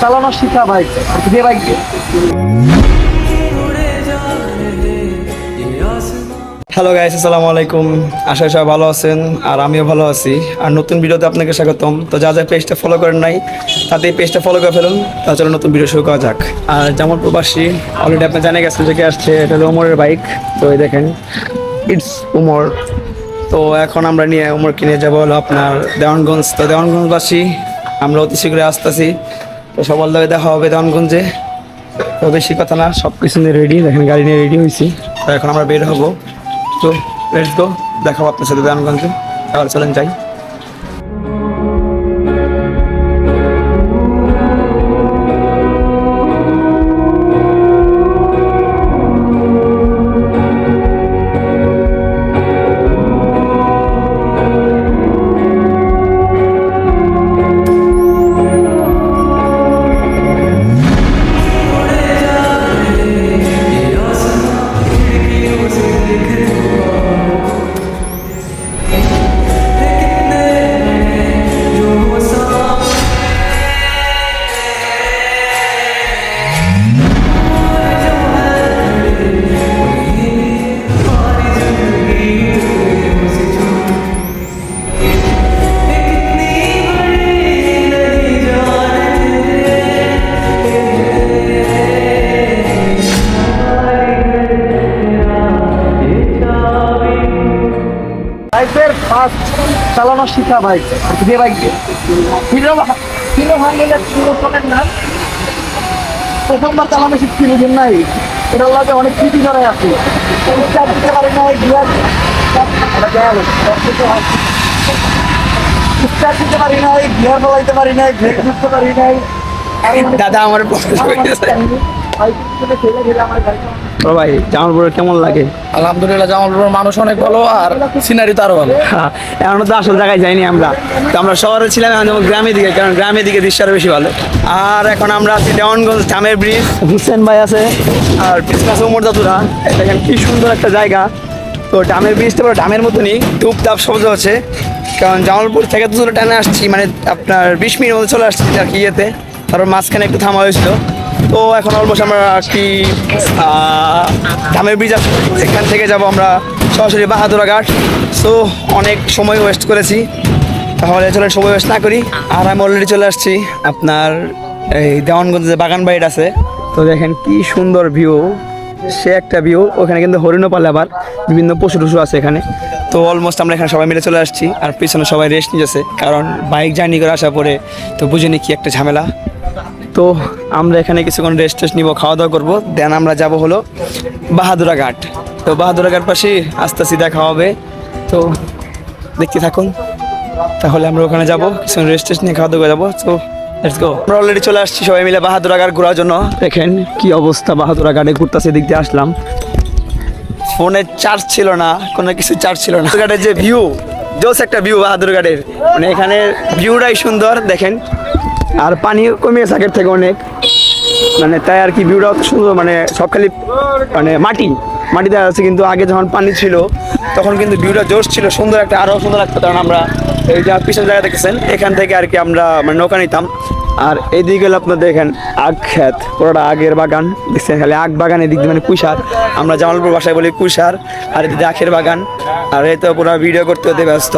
চালানো শিখা বাইক যে বাইক হ্যালো গাইস আসসালামু আলাইকুম। আশা সবাই ভালো আছেন, আর আমিও ভালো আছি। আর নতুন ভিডিওতে আপনাকে স্বাগতম। তো যা যা পেজটা ফলো করেন নাই তাতে এই পেজটা ফলো করে ফেলুন। তা চলো নতুন ভিডিও শুরু করা যাক। আর যেমন প্রবাসী অলরেডি আপনি জানে গেছেন যে কে আসছে, এটা হলো উমরের বাইক তো এই দেখেন ইটস উমর। তো এখন আমরা নিয়ে উমর কিনে যাব হলো আপনার দেওয়ানগঞ্জ। তো দেওয়ানগঞ্জবাসী, আমরা অতি শীঘ্রই আসতেছি। তো সবল দাবি দেখা হবে দনগঞ্জে। তো বেশি কথা না সব কিছু নিয়ে রেডি এখানে গাড়ি নিয়ে রেডি হয়েছি তো এখন আমরা বের হব। তো লেটস গো দেখাবো আপনার সাথে দনগঞ্জে। তাহলে চলেন যাই। লাইফের ফার্স্ট চালানো শিখা বাইক, যে বাইক প্রথমবার চালানো শিখছিল যে নাই? এটার লাগে অনেক স্মৃতি ধরে আছে। দিতে পারি গিয়ার বলাইতে পারি পারি দাদা, আমার ও ভাই জামালপুর কেমন লাগে? আলহামদুলিল্লাহ জামালপুরের মানুষ অনেক ভালো আর সিনারি তো আরও ভালো। হ্যাঁ, এখনও তো আসল জায়গায় যাইনি আমরা। তো আমরা শহরে ছিলাম এখন যেমন গ্রামের দিকে কারণ গ্রামের দিকে দৃশ্য আরও বেশি ভালো। আর এখন আমরা আছি দেওয়ানগঞ্জ জামের ব্রিজ হুসেন ভাই আছে। আর আছে উমর দাতুরা দেখেন কি সুন্দর একটা জায়গা। তো ডামের ব্রিজটা পুরো ডামের মতনই টুপ তাপ সবজ হচ্ছে। কারণ জামালপুর থেকে তো দূরে টানে আসছি মানে আপনার বিশ মিনিট মধ্যে চলে আসছি আর কি ইয়েতে। তারপর মাঝখানে একটু থামা হয়েছিল। তো এখন অলমোস্ট আমরা কি ধামের ব্রিজ আছে এখান থেকে যাব আমরা সরাসরি বাহাদুরা ঘাট। সো অনেক সময় ওয়েস্ট করেছি। তাহলে চলে সময় ওয়েস্ট না করি। আর আমি অলরেডি চলে আসছি আপনার এই দেওয়ানগঞ্জে বাগান বাড়িটা আছে। তো দেখেন কি সুন্দর ভিউ সে একটা ভিউ ওখানে কিন্তু হরিণও পালে আবার বিভিন্ন পশু টশু আছে এখানে। তো অলমোস্ট আমরা এখানে সবাই মিলে চলে আসছি। আর পিছনে সবাই রেস্ট নিয়েছে কারণ বাইক জার্নি করে আসার পরে তো বুঝিনি কি একটা ঝামেলা। তো আমরা এখানে কিছুক্ষণ রেস্ট টেস্ট নিবো খাওয়া দাওয়া করব দেন আমরা যাব হলো বাহাদুরা ঘাট। তো বাহাদুরা ঘাট পাশে আস্তে আস্তে দেখা হবে। তো দেখতে থাকুন। তাহলে আমরা ওখানে যাব, কিছুক্ষণ রেস্ট টেস্ট নিয়ে খাওয়া দাওয়া যাব। তো লেটস আমরা অলরেডি চলে আসছি সবাই মিলে বাহাদুরা ঘাট ঘোরার জন্য। দেখেন কি অবস্থা, বাহাদুরা ঘাটে ঘুরতেছে দিক দিয়ে আসলাম। ফোনে চার্জ ছিল না, কোনো কিছু চার্জ ছিল না। ঘাটের যে ভিউ জোস একটা ভিউ বাহাদুর ঘাটের। মানে এখানে ভিউটাই সুন্দর, দেখেন। আর পানিও কমিয়েছে আগের থেকে অনেক। মানে তাই আর কি ভিউটা সুন্দর মানে সব খালি মানে মাটি মাটি দেওয়া আছে কিন্তু আগে যখন পানি ছিল, তখন কিন্তু ভিউটা জোশ ছিল, সুন্দর একটা আরও সুন্দর লাগতো। কারণ আমরা এই যা পিছনে জায়গা দেখেছেন এখান থেকে আর কি আমরা মানে নৌকা নিতাম। আর এইদিকে হলো আপনার দেখেন আখ খ্যাত পুরোটা আগের বাগান, দেখছেন খালি আখ বাগান, এদিক মানে কুষার আমরা জামালপুর বাসায় বলি কুষার আর এদিকে আখের বাগান। আর এই তো পুরো ভিডিও করতে হতে ব্যস্ত।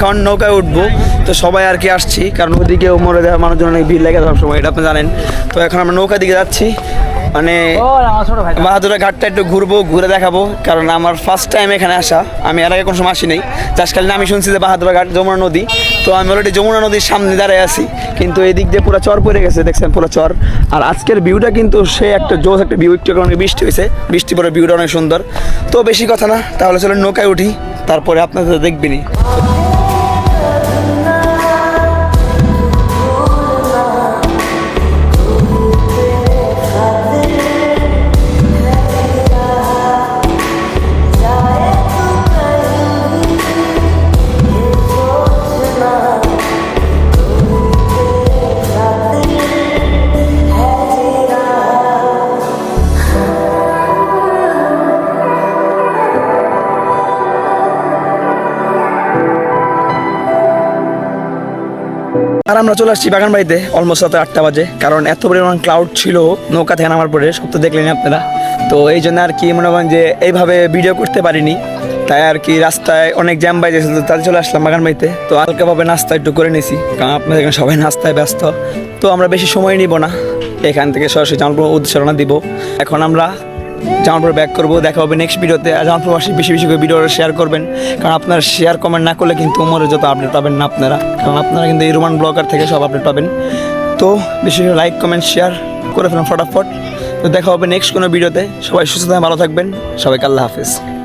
এখন নৌকায় উঠবো তো সবাই আর কি আসছি কারণ ওদিকে মরে দেওয়া মানুষজন অনেক ভিড় লাগে সব সময় এটা আপনি জানেন। তো এখন আমরা নৌকা দিকে যাচ্ছি মানে বাহাদুরা ঘাটটা একটু ঘুরবো ঘুরে দেখাবো কারণ আমার ফার্স্ট টাইম এখানে আসা আমি এর আগে কোনো সময় আসি নাই জাস্ট আমি শুনছি যে বাহাদুরা ঘাট যমুনা নদী। তো আমি অলরেডি যমুনা নদীর সামনে দাঁড়ায় আছি কিন্তু এই দিক দিয়ে পুরো চর পড়ে গেছে দেখছেন পুরো চর। আর আজকের ভিউটা কিন্তু সে একটা জোস একটা ভিউ একটু অনেক বৃষ্টি হয়েছে। বৃষ্টি পরে ভিউটা অনেক সুন্দর। তো বেশি কথা না তাহলে চলো নৌকায় উঠি তারপরে আপনাদের দেখবেনি। আর আমরা চলে আসছি বাগান বাড়িতে অলমোস্ট রাতে আটটা বাজে, কারণ এত পরিমাণ ক্লাউড ছিল, নৌকা থেকে নামার পরে, সব তো দেখলেন আপনারা। তো এই জন্য আর কি মনে করেন যে এইভাবে ভিডিও করতে পারিনি। তাই আর কি রাস্তায় অনেক জ্যাম বাইতেছিল তো তাই চলে আসলাম বাগান বাড়িতে তো হালকাভাবে নাস্তা একটু করে নিয়েছি, কারণ আপনাদের এখানে সবাই নাস্তায় ব্যস্ত। তো আমরা বেশি সময় নিব না, এখান থেকে সরাসরি জামালপুর উদ্দেশ্যে রওনা দিব। এখন আমরা জামালপুর ব্যাক করব, দেখা হবে নেক্সট ভিডিওতে আর বাসী বেশি বেশি করে ভিডিওটা শেয়ার করবেন। কারণ আপনারা শেয়ার কমেন্ট না করলে কিন্তু উমরের যত আপডেট পাবেন না আপনারা। কারণ আপনারা কিন্তু এই রোমান ব্লগার থেকে সব আপডেট পাবেন। তো বেশি বেশি লাইক কমেন্ট শেয়ার করে ফেলুন ফটাফট। তো দেখা হবে নেক্সট কোনো ভিডিওতে সবাই সুস্থ ভালো থাকবেন। সবাইকে আল্লাহ হাফেজ।